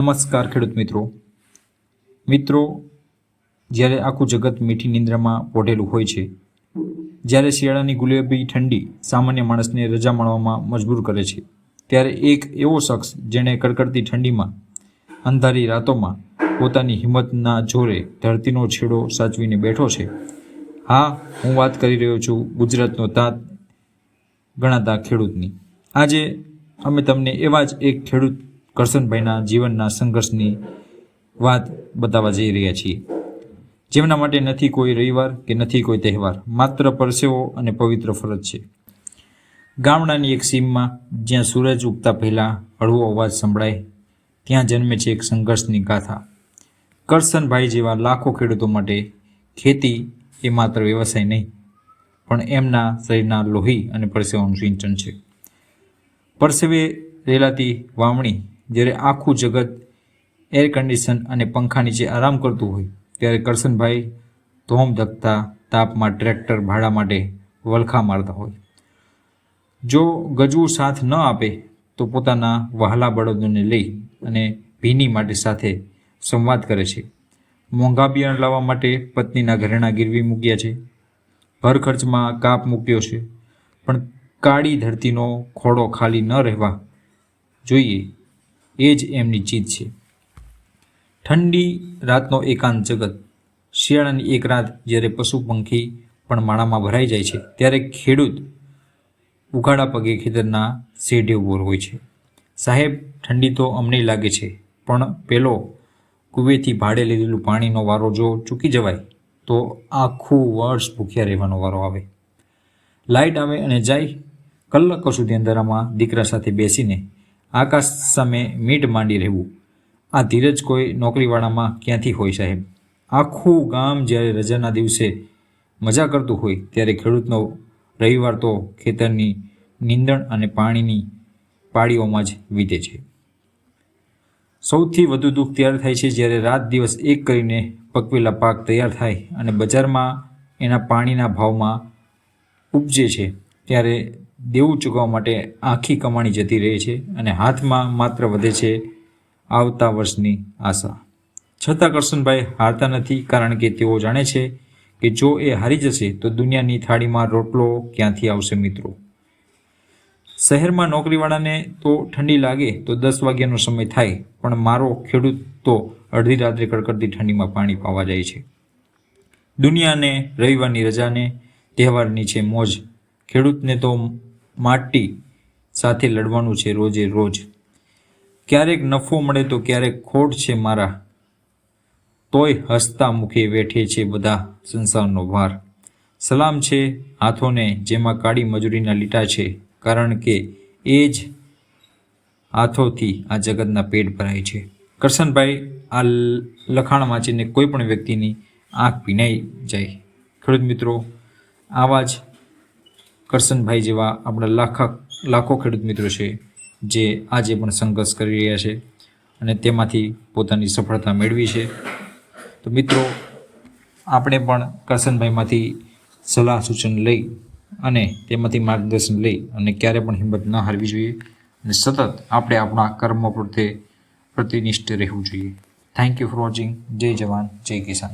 નમસ્કાર ખેડૂત મિત્રો. મિત્રો, જ્યારે આખું જગત મીઠી નિંદ્રામાં પોઢેલું હોય છે, જ્યારે શિયાળાની ગુલાબી ઠંડી સામાન્ય માણસને રજા માણવામાં મજબૂર કરે છે, ત્યારે એક એવો શખ્સ જેણે કડકડતી ઠંડીમાં, અંધારી રાતોમાં પોતાની હિંમતના જોરે ધરતીનો છેડો સાચવીને બેઠો છે. હા, હું વાત કરી રહ્યો છું ગુજરાતનો તાત ગણાતા ખેડૂતની. આજે અમે તમને એવા જ એક ખેડૂત કરશનભાઈના જીવનના સંઘર્ષની વાત બતાવવા જઈ રહ્યા છીએ. જેમના માટે નથી કોઈ રવિવાર કે નથી કોઈ તહેવાર, માત્ર પરસેવો અને પવિત્ર ફરજ છે. ગામડાની એક સીમમાં જ્યાં સૂરજ ઉગતા પહેલાં હળવો અવાજ સંભળાય, ત્યાં જન્મે છે એક સંઘર્ષની ગાથા. કરશનભાઈ જેવા લાખો ખેડૂતો માટે ખેતી એ માત્ર વ્યવસાય નહીં, પણ એમના શરીરના લોહી અને પરસેવાનું સિંચન છે. પરસેવે રેલાતી વાવણી જ્યારે આખું જગત એર કન્ડિશન અને પંખા નીચે આરામ કરતું હોય, ત્યારે કરશનભાઈ ધોમ ધકતા તાપમાં ટ્રેક્ટર ભાડા માટે વલખા મારતા હોય. જો ગજવું સાથ ન આપે, તો પોતાના વહાલા બળદોને લઈ અને ભીની માટે સાથે સંવાદ કરે છે. મોંઘા બિયારણ લાવવા માટે પત્નીના ઘરેણા ગીરવી મૂક્યા છે. ઘર ખર્ચમાં કાપ મૂક્યો છે. પણ કાળી ધરતીનો ખોડો ખાલી ન રહેવા જોઈએ. એ જ એમની ચીજ છે. ઠંડી રાતનો એકાંત જગત. શિયાળાની એક રાત જ્યારે પશુ પંખી પણ માળામાં ભરાઈ જાય છે, ત્યારે ખેડૂત ઉઘાડા પગે ખેતરના શેઢે ઊભો હોય છે. સાહેબ, ઠંડી તો અમને લાગે છે, પણ પેલો કુવેથી ભાડે લીધેલું પાણીનો વારો જો ચૂકી જવાય, તો આખું વર્ષ ભૂખ્યા રહેવાનો વારો આવે. લાઇટ આવે અને જાય, કલાકો સુધી અંધારામાં દીકરા સાથે બેસીને આકાશ સામે મીટ માંડી રહેવું. આ ધીરજ કોઈ નોકરીવાળામાં ક્યાંથી હોય સાહેબ? આખું ગામ જ્યારે રજાના દિવસે મજા કરતું હોય, ત્યારે ખેડૂતનો રવિવાર તો ખેતરની નીંદણ અને પાણીની પાળીઓમાં જ વીતે છે. સૌથી વધુ દુઃખ ત્યારે થાય છે જ્યારે રાત દિવસ એક કરીને પકવેલા પાક તૈયાર થાય અને બજારમાં એના પાણીના ભાવમાં ઉપજે છે. ત્યારે દેવું ચૂકવવા માટે આખી કમાણી જતી રહે છે અને હાથમાં માત્ર વધે છે આવતા વર્ષની આશા. છતાં કરશનભાઈ હારતા નથી કારણ કે તેઓ જાણે છે કે જો એ હારી જશે તો દુનિયાની થાળીમાં રોટલો ક્યાંથી આવશે મિત્રો? શહેરમાં નોકરીવાળાને તો ઠંડી લાગે તો દસ વાગ્યાનો સમય થાય, પણ મારો ખેડૂત તો અડધી રાત્રે કડકડતી ઠંડીમાં પાણી પાવા જાય છે. દુનિયાને, રવિવારની રજાને, તહેવારની છે મોજ. ખેડૂતને તો માટી સાથે લડવાનું છે રોજે રોજ. ક્યારેક નફો મળે તો ક્યારેક ખોટ છે મારા. તોય હસતા મુખે વેઠે છે બધા સંસારનો ભાર. સલામ છે હાથોને જેમાં કાળી મજૂરીના લીટા છે, કારણ કે એ જ હાથોથી આ જગતના પેટ ભરાય છે. કરશનભાઈ, આ લખાણ વાંચીને કોઈ પણ વ્યક્તિની આંખ ભીનાઈ જાય. ખેડૂત મિત્રો, આવા જ કરશનભાઈ જેવા આપણા લાખા લાખો ખેડૂત મિત્રો છે, જે આજે પણ સંઘર્ષ કરી રહ્યા છે અને તેમાંથી પોતાની સફળતા મેળવી છે. તો મિત્રો, આપણે પણ કરશનભાઈમાંથી સલાહ સૂચન લઈ અને તેમાંથી માર્ગદર્શન લઈ અને ક્યારે પણ હિંમત ન હારવી જોઈએ અને સતત આપણે આપણા કર્મ પ્રત્યે પ્રતિનિષ્ઠ રહેવું જોઈએ. થેન્ક યુ ફોર વોચિંગ જય જવાન, જય કિસાન.